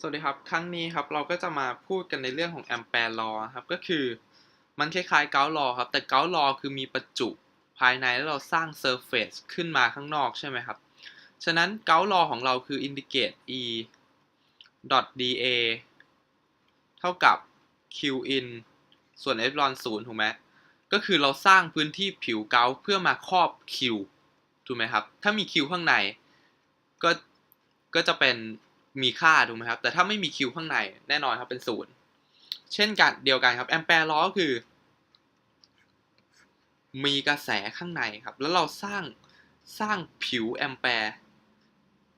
สวัสดีครับ ครั้งนี้ครับเราก็จะมาพูดกันในเรื่องของแอมแปร์ลอครับก็คือมันคล้ายๆเกาลอครับแต่เกาลอคือมีประจุภายในแล้วเราสร้างเซอร์เฟซขึ้นมาข้างนอกใช่ไหมครับ ฉะนั้นเกาลอของเราคือ indicate e dot da เท่ากับ q in ส่วน epsilon 0ถูกไหมก็คือเราสร้างพื้นที่ผิวเกาเพื่อมาครอบ q ถูกไหมครับ ถ้ามี q ข้างในก็ก็จะเป็น มีค่าถูกไหมครับ แต่ถ้าไม่มี q ข้างในแน่นอนครับเป็นศูนย์เช่นกันเดียวกันครับแอมแปร์ล้อก็คือ มีกระแสข้างในครับ แล้วเราสร้างสร้างผิวแอมแปร์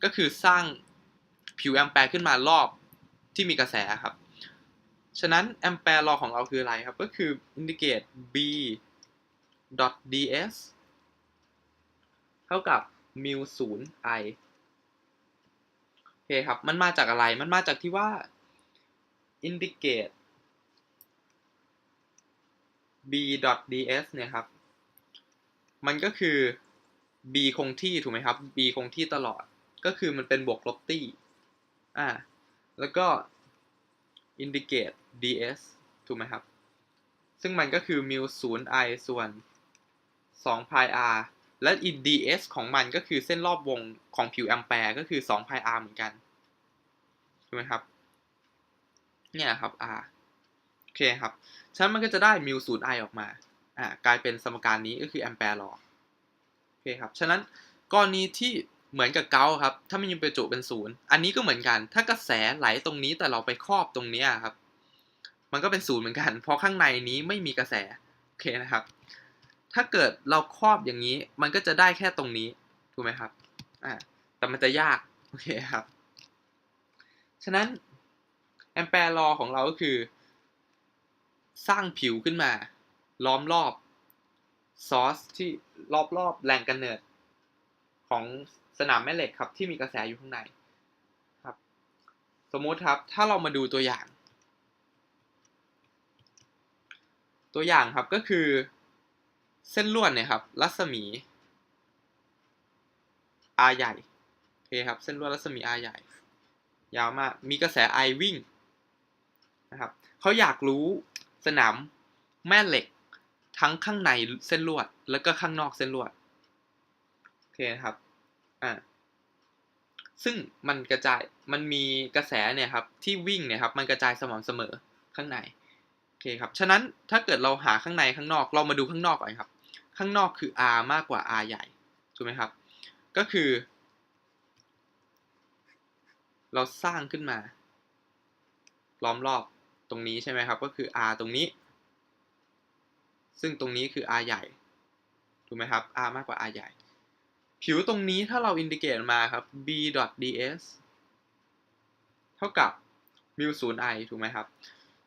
ก็คือสร้างผิวแอมแปร์ขึ้นมารอบที่มีกระแสครับ ฉะนั้นแอมแปร์ลอของเราคืออะไรครับ ก็คือ indicate b dot ds เท่ากับ mu 0 i โอ เคครับ มันมาจากอะไร มันมาจากที่ว่า indicate b.ds เนี่ยครับ มันก็คือ b คงที่ถูกไหมครับ b คงที่ตลอด ก็คือมันเป็นบวกลบตี้อ่า แล้วก็ indicate ds ถูกไหมครับ ซึ่งมันก็คือ mu 0 i ส่วน2 pi r และ e ds ของมันก็คือเส้นรอบวงของผิวแอมแปร์ก็คือ2 pi r เหมือนกันถูกไหมครับเนี่ยครับ r โอเคครับฉะนั้นมันก็จะได้ mu 0 i ออกมาอ่ากลายเป็นสมการนี้ก็คือแอมแปร์ลอโอเคครับฉะนั้นกรณีที่เหมือนกับเกาครับ ถ้ามันยังประจุเป็นศูนย์อันนี้ก็เหมือนกัน ถ้ากระแสไหลตรงนี้แต่เราไปครอบตรงนี้ครับ มันก็เป็นศูนย์เหมือนกัน เพราะข้างในนี้ไม่มีกระแส โอเคนะครับ ถ้าเกิดเราครอบอย่างนี้ มันก็จะได้แค่ตรงนี้ ถูกไหมครับอ่าแต่มันจะยาก โอเคครับ ฉะนั้นแอมแปร์ลอของเราก็คือ สร้างผิวขึ้นมา ล้อมรอบซอสที่รอบๆแหล่งกำเนิด ของสนามแม่เหล็กครับ ที่มีกระแสอยู่ข้างในครับ สมมุติครับถ้าเรามาดูตัวอย่าง ตัวอย่างครับก็คือ เส้นลวดเนี่ยครับ รัศมี R ใหญ่โอเคครับ เส้นลวดรัศมี R ใหญ่ ยาวมาก มีกระแส I วิ่งนะครับเขาอยากรู้สนามแม่เหล็กทั้งข้างในเส้นลวด แล้วก็ข้างนอกเส้นลวดโอเคครับอ่าซึ่งมันกระจายมันมีกระแสเนี่ยครับที่วิ่งเนี่ยครับมันกระจายสม่ำเสมอข้างในโอเคครับฉะนั้นถ้าเกิดเราหาข้างในข้างนอกเรามาดูข้างนอกก่อนครับ ข้างนอกคือ R มากกว่า R ใหญ่ถูกไหมครับ ก็คือ เราสร้างขึ้นมา ล้อมรอบตรงนี้ใช่ไหมครับ ก็คือ R ตรงนี้ ซึ่งตรงนี้คือ R ใหญ่ถูกไหมครับ R มากกว่า R ใหญ่ ผิวตรงนี้ถ้าเราอินดิเกตมาครับ b ds เท่ากับ mu 0 i ถูกไหมครับ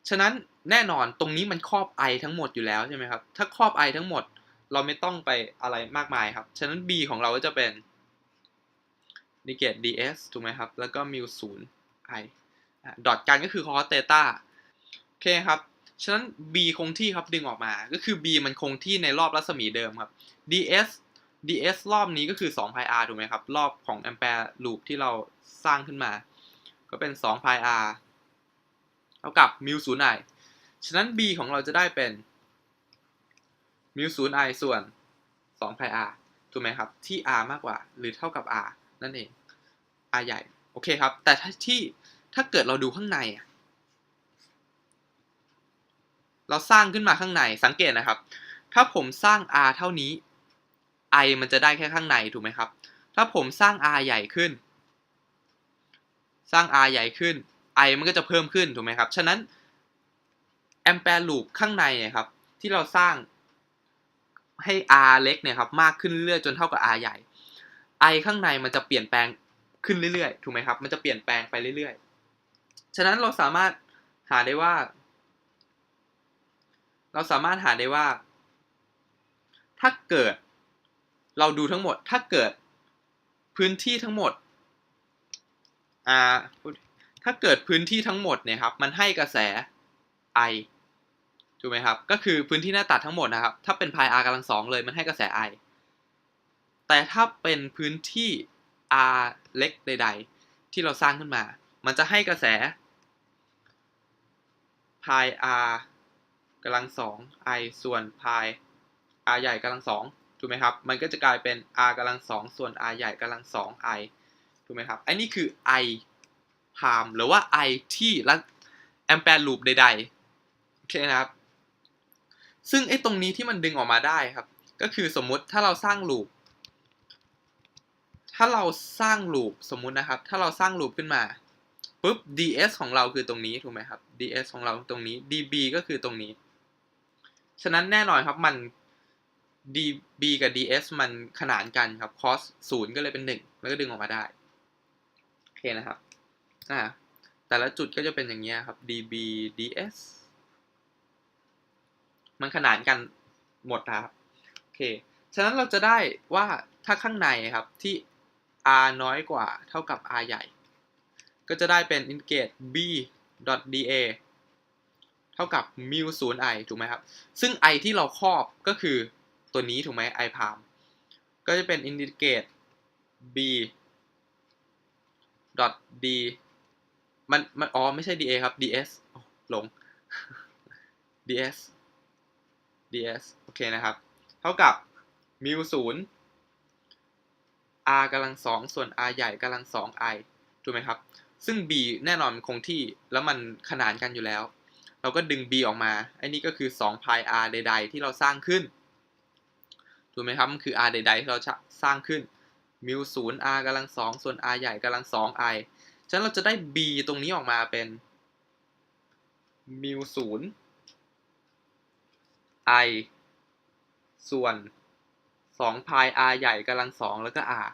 ฉะนั้นแน่นอนตรงนี้มันครอบ i ทั้งหมดอยู่แล้วใช่ไหมครับ ถ้าครอบ i ทั้งหมด เราไม่ต้องไปอะไรมากมายครับ ฉะนั้น b ของเราก็จะเป็น indicate ds ถูกไหมครับ แล้วก็ mu 0 i ดอทกันก็คือ cos theta โอเคครับ ฉะนั้น b คงที่ครับดึงออกมา ก็คือ b มันคงที่ในรอบรัศมีเดิมครับ ds ds รอบนี้ก็คือ2 pi r ถูกไหมครับ รอบของแอมแปร์ลูปที่เราสร้างขึ้นมา ก็เป็น2 pi r เท่ากับ mu 0 i ฉะนั้น b ของเราจะได้เป็น mu 0 i ส่วน2 pi r ถูกไหมครับ ที่ r มากกว่า หรือเท่ากับ r นั่นเอง r ใหญ่ โอเคครับ แต่ถ้าที่ถ้าเกิดเราดูข้างใน เราสร้างขึ้นมาข้างในสังเกตนะครับ ถ้าผมสร้าง r เท่านี้ i มันจะได้แค่ข้างในถูกไหมครับ ถ้าผมสร้าง r ใหญ่ขึ้น สร้าง r ใหญ่ขึ้น i มันก็จะเพิ่มขึ้นถูกไหมครับ ฉะนั้นแอมแปร์ลูปข้างในนี่ยครับ ที่เราสร้าง ให้ r เล็กเนี่ยครับมากขึ้นเรื่อยๆจนเท่ากับ r ใหญ่ i ข้างในมันจะเปลี่ยนแปลงขึ้นเรื่อยๆถูกไหมครับ มันจะเปลี่ยนแปลงไปเรื่อยๆ ฉะนั้นเราสามารถหาได้ว่า เราสามารถหาได้ว่า ถ้าเกิด เราดูทั้งหมด ถ้าเกิดพื้นที่ทั้งหมดอ่าถ้าเกิดพื้นที่ทั้งหมดเนี่ยครับ มันให้กระแส I ถูกไหมครับ ก็คือพื้นที่หน้าตัดทั้งหมดนะครับ ถ้าเป็น pi r กำลังสองเลยมันให้กระแส I แต่ถ้าเป็นพื้นที่ r เล็กใด ๆ ที่เราสร้างขึ้นมา มันจะให้กระแสพาย r กำลังสอง i ส่วนพาย r ใหญ่กำลังสองถูกไหมครับ มันก็จะกลายเป็น r กำลังสองส่วน r ใหญ่กำลังสอง i ถูกไหมครับอันนี้คือ i พามหรือว่า i ที่แอมแปร์ลูปใดๆโอเคนะครับ ซึ่งไอ้ตรงนี้ที่มันดึงออกมาได้ครับ ก็คือสมมุติถ้าเราสร้างลูป ถ้าเราสร้างลูปสมมุตินะครับ ถ้าเราสร้างลูปขึ้นมาปุ๊บ ds ของเราคือตรงนี้ถูกไหมครับ ds ของเราตรงนี้ db ก็คือตรงนี้ ฉะนั้นแน่นอนครับมัน db กับ ds มันขนานกันครับ cos 0ก็เลยเป็น 1 แล้วก็ดึงออกมาได้ โอเคนะครับ อ่า แต่ละจุดก็จะเป็นอย่างเงี้ยครับ db ds มันขนานกันหมดนะครับโอเคฉะนั้นเราจะได้ว่าถ้าข้างในครับที่ r น้อยกว่าเท่ากับ r ใหญ่ ก็จะได้เป็น integrate b da เท่ากับ mu 0 i ถูกไหมครับ ซึ่ง i ที่เราครอบก็คือตัวนี้ถูกไหม i พามก็จะเป็น integrate b dot d มันมันอ๋อไม่ใช่ da ครับ ds อ๋อหลง ds ds โอเคนะครับ เท่ากับ mu 0 r กำลังสองส่วน r ใหญ่กำลังสอง i ถูกไหมครับ ซึ่ง b แน่นอนมันคงที่แล้วมันขนานกันอยู่แล้ว เราก็ดึง b ออกมาไอ้นี่ก็คือ2 pi r ใด ๆ ที่เราสร้างขึ้น ถูกไหมครับ มันคือ r ใด ๆ ที่เราสร้างขึ้น mu 0 r กำลังสองส่วน r ใหญ่กำลังสอง i ฉะนั้นเราจะได้ b ตรงนี้ออกมาเป็น mu 0 i ส่วน2 pi r ใหญ่กำลังสองแล้วก็ r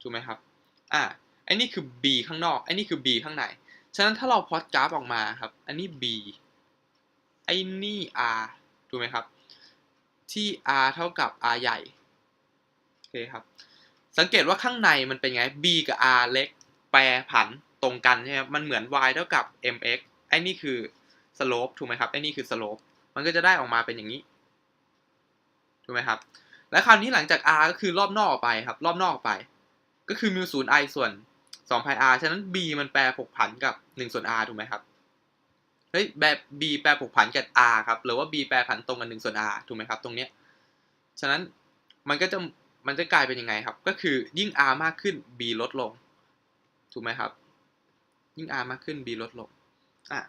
ถูกไหมครับ อ่าไอ้นี่คือ b ข้างนอก ไอ้นี่คือ b ข้างใน ฉะนั้นถ้าเราพอตกราฟออกมาครับ อันนี้ b ไอ้นี่ r ถูกไหมครับ ที่ r เท่ากับ r ใหญ่ โอเคครับ สังเกตว่าข้างในมันเป็นไง b กับ r เล็ก แปรผันตรงกันใช่ไหมมันเหมือน y เท่ากับ mx ไอ้นี่คือ slope ถูกไหมครับ ไอ้นี่คือ slope มันก็จะได้ออกมาเป็นอย่างนี้ถูกไหมครับ และคราวนี้หลังจาก r ก็คือรอบนอกออกไปครับ รอบนอกออกไป ก็คือ mu 0 i ส่วน2 pi r ฉะนั้น b มันแปรผกผันกับ 1 ส่วน r ถูกไหมครับ เฮ้ยแบบ b แปรผกผันกับ r ครับ หรือว่า b แปรผันตรงกับ 1 ส่วน r ถูกไหมครับ ตรงเนี้ย ฉะนั้นมันก็จะ มันจะกลายเป็นยังไงครับ ก็คือยิ่ง r มากขึ้น b ลดลง ถูกไหมครับ ยิ่ง r มากขึ้น b ลดลง อะ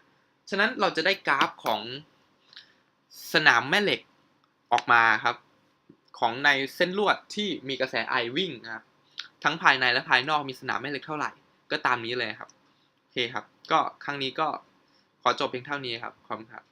ฉะนั้นเราจะได้กราฟของ สนามแม่เหล็กออกมาครับ ของในเส้นลวดที่มีกระแสไอวิ่งนะครับทั้งภายในและภายนอกมีสนามแม่เหล็กเท่าไหร่ ก็ตามนี้เลยครับโอเคครับ ก็ครั้งนี้ก็ขอจบเพียงเท่านี้ครับขอบคุณครับ